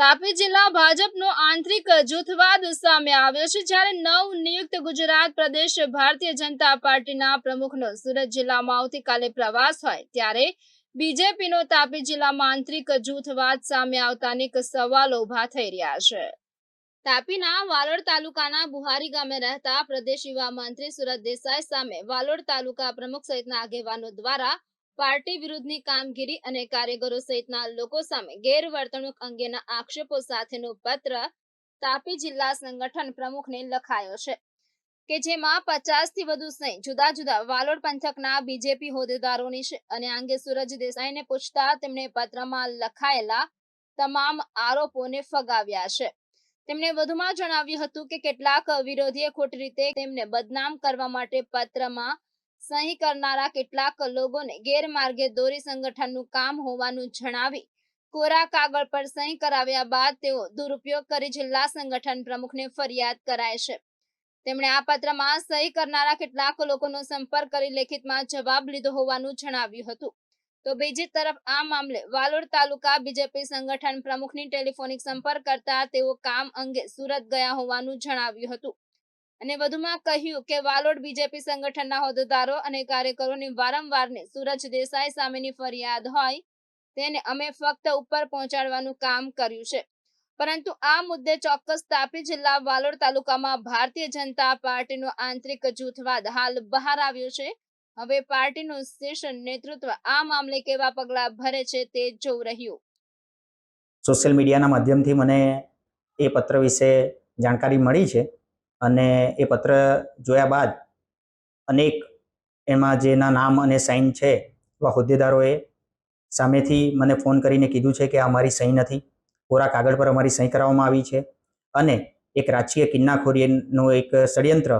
તાપી જિલ્લા ભાજપનો આંતરિક જૂથવાદ સામે આવ્યો છે જ્યારે નવ નિયુક્ત ગુજરાત પ્રદેશ ભારતીય જનતા પાર્ટીના પ્રમુખનો સુરત જિલ્લામાં આવતીકાલે પ્રવાસ હોય ત્યારે બીજેપીનો તાપી જિલ્લામાં આંતરિક જૂથવાદ સામે આવતા અનેક સવાલો ઊભા થઈ રહ્યા છે. તાપીના વાલોડ તાલુકાના બુહારી ગામે રહેતા પ્રદેશ યુવા મંત્રી સુરત દેસાઈ સામે વાલોડ તાલુકા પ્રમુખ સહિતના આગેવાનો દ્વારા પાર્ટી વિરુદ્ધની કામગીરી અને કાર્યકરો સહિતના લોકો સામે ગેરવર્તણૂક અંગેના આક્ષેપો સાથેનો પત્ર તાપી જિલ્લા સંગઠન પ્રમુખને લખાયો છે કે જેમાં પચાસથી વધુ સહી જુદા જુદા વાલોડ પંથકના બીજેપી હોદ્દેદારોની છે અને અંગે સુરજ દેસાઈને પૂછતા તેમણે પત્રમાં લખાયેલા તમામ આરોપોને ફગાવ્યા છે. તેમણે વધુમાં જણાવ્યું હતું કે કેટલાક વિરોધીએ ખોટી રીતે તેમને બદનામ કરવા માટે પત્રમાં સહી કરનારા કેટલાક લોકોને ગેરમાર્ગે દોરી સંગઠનનું કામ હોવાનું જણાવી કોરા કાગળ પર સહી કરાવ્યા બાદ તેઓ દુરુપયોગ કરી જિલ્લા સંગઠન પ્રમુખને ફરિયાદ કરાય છે. તેમણે આ પત્રમાં સહી કરનારા કેટલાક લોકોનો સંપર્ક કરી લેખિતમાં જવાબ લીધો હોવાનું જણાવ્યું હતું. તો બીજી તરફ આ મામલે વાલોડ તાલુકા બીજેપી સંગઠન પ્રમુખની ટેલિફોનિક સંપર્ક કરતા તેઓ કામ અંગે સુરત ગયા હોવાનું જણાવ્યું હતું. અને વધુમાં કહ્યું કે વાલોડ બીજેપી સંગઠનના હોદ્દેદારો અને કાર્યકરોની વારંવારની સુરજ દેસાઈ સામેની ફરિયાદ હોય તેને અમે ફક્ત ઉપર પહોંચાડવાનું કામ કર્યું છે. પરંતુ આ મુદ્દે ચોક્કસ તાપી જિલ્લા વાલોડ તાલુકામાં ભારતીય જનતા પાર્ટીનો આંતરિક જૂથવાદ હાલ બહાર આવ્યો છે. હવે પાર્ટીનું શીર્ષ નેતૃત્વ આ મામલે કેવા પગલાં ભરે છે તે જોવું રહ્યું. સોશિયલ મીડિયાના માધ્યમથી મને એ પત્ર વિશે જાણકારી મળી છે. અને એ પત્ર જોયા બાદ અનેક એમાં જેના નામ અને સાઇન છે એવા હોદ્દેદારોએ સામેથી મને ફોન કરીને કીધું છે કે આ અમારી સહી નથી. કોરા કાગળ પર અમારી સહી કરાવવામાં આવી છે અને એક રાજકીય કિન્નાખોરીનું એક ષડયંત્ર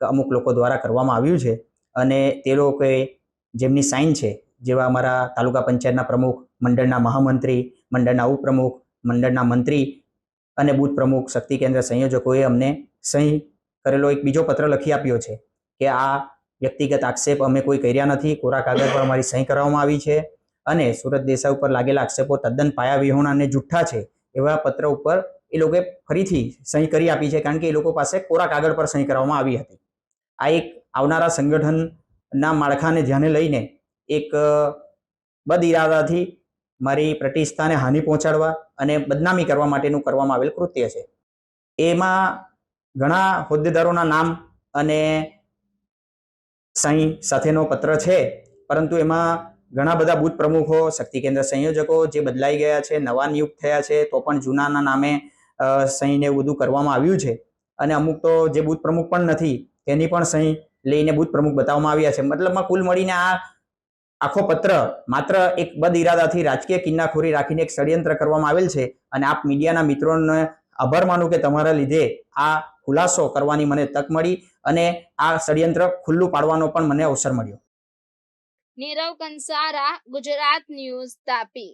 અમુક લોકો દ્વારા કરવામાં આવ્યું છે અને તે લોકોએ જેમની સાઇન છે, જેવા અમારા તાલુકા પંચાયતના પ્રમુખ, મંડળના મહામંત્રી, મંડળના ઉપપ્રમુખ, મંડળના મંત્રી અને બૂથ પ્રમુખ, શક્તિ કેન્દ્ર સંયોજકોએ અમને સહી કરેલો એક બીજો પત્ર લખી આપ્યો છે કે આ વ્યક્તિગત આક્ષેપ અમે કોઈ કર્યા નથી. કોરા કાગળ પર અમારી સહી કરવામાં આવી છે અને સુરત દેસાઈ ઉપર લાગેલા આક્ષેપો તદ્દન પાયા વિહોણા અને જુઠ્ઠા છે એવા પત્ર ઉપર એ લોકોએ ફરીથી સહી કરી આપી છે કારણ કે એ લોકો પાસે કોરા કાગળ પર સહી કરવામાં આવી હતી. આ એક આવનારા સંગઠનના માળખાને ધ્યાને લઈને એક બદ ઇરાદાથી મારી પ્રતિષ્ઠાને હાનિ પહોંચાડવા અને બદનામી કરવા માટેનું કરવામાં આવેલ કૃત્ય છે. એમાં ઘણા હોદ્દેદારોના નામ અને સહી સાથેનો પત્ર છે, પરંતુ એમાં ઘણા બધા બૂથ પ્રમુખો, શક્તિ કેન્દ્ર સંયોજકો જે બદલાઈ ગયા છે, નવા નિયુક્ત થયા છે, તો પણ જૂનાના નામે સહીને બધું કરવામાં આવ્યું છે. અને અમુક તો જે બૂથ પ્રમુખ પણ નથી, તેની પણ સહી લઈને બૂથ પ્રમુખ બતાવવામાં આવ્યા છે. મતલબમાં કુલ મળીને આ આખો પત્ર માત્ર એક બદ ઇરાદાથી રાજકીય કિન્નાખોરી રાખીને એક ષડયંત્ર કરવામાં આવેલ છે. અને આપ મીડિયાના મિત્રોને આભાર માનું કે તમારા લીધે આ ખુલાસો કરવાની મને તક મળી અને આ ષડયંત્ર ખુલ્લું પાડવાનો પણ મને અવસર મળ્યો. નીરવ કંસારા, ગુજરાત ન્યૂઝ તાપી.